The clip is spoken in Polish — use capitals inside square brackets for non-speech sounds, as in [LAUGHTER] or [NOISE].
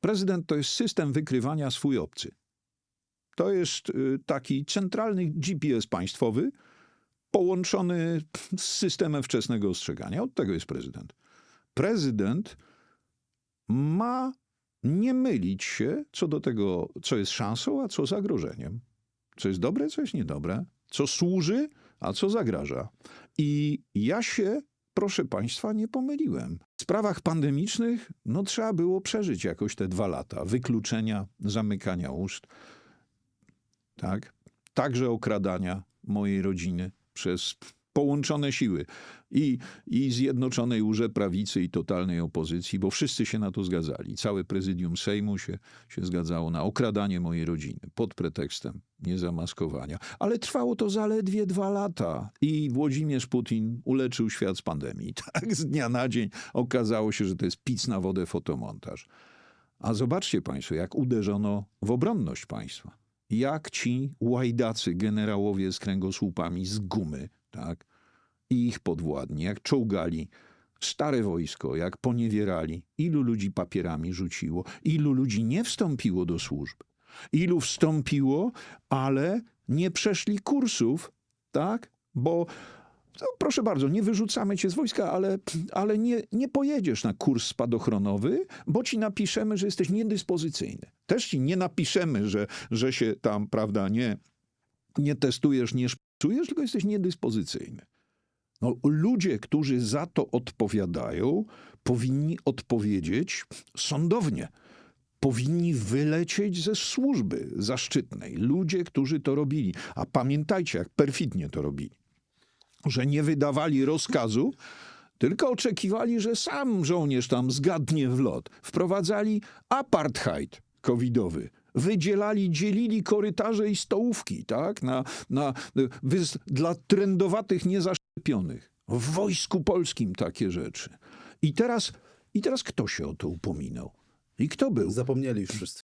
Prezydent to jest system wykrywania swój obcy. To jest y, taki centralny GPS państwowy, połączony z systemem wczesnego ostrzegania. Od tego jest prezydent. Prezydent ma nie mylić się co do tego, co jest szansą, a co zagrożeniem. Co jest dobre, co jest niedobre, co służy, a co zagraża. I ja się, proszę Państwa, nie pomyliłem. W sprawach pandemicznych no, trzeba było przeżyć jakoś te dwa lata wykluczenia, zamykania ust, tak? także okradania mojej rodziny przez połączone siły i, i Zjednoczonej Urze Prawicy i totalnej opozycji, bo wszyscy się na to zgadzali. Całe prezydium Sejmu się, się zgadzało na okradanie mojej rodziny pod pretekstem niezamaskowania. Ale trwało to zaledwie dwa lata i Włodzimierz Putin uleczył świat z pandemii. [LAUGHS] Tak z dnia na dzień okazało się, że to jest pic na wodę fotomontaż. A zobaczcie Państwo, jak uderzono w obronność państwa. Jak ci łajdacy generałowie z kręgosłupami z gumy, tak, i ich podwładni, jak czołgali stare wojsko, jak poniewierali, ilu ludzi papierami rzuciło, ilu ludzi nie wstąpiło do służb, ilu wstąpiło, ale nie przeszli kursów, tak, bo no, proszę bardzo, nie wyrzucamy cię z wojska, ale, ale nie, nie pojedziesz na kurs spadochronowy, bo ci napiszemy, że jesteś niedyspozycyjny. Też ci nie napiszemy, że, że się tam, prawda, nie, nie testujesz, nie szpicujesz, tylko jesteś niedyspozycyjny. No, ludzie, którzy za to odpowiadają, powinni odpowiedzieć sądownie. Powinni wylecieć ze służby zaszczytnej. Ludzie, którzy to robili. A pamiętajcie, jak perfidnie to robili że nie wydawali rozkazu, tylko oczekiwali, że sam żołnierz tam zgadnie w lot. Wprowadzali apartheid covidowy. Wydzielali, dzielili korytarze i stołówki, tak? Na, na, dla trendowatych niezaszczepionych. W wojsku polskim takie rzeczy. I teraz, I teraz kto się o to upominał? I kto był? Zapomnieli już wszyscy.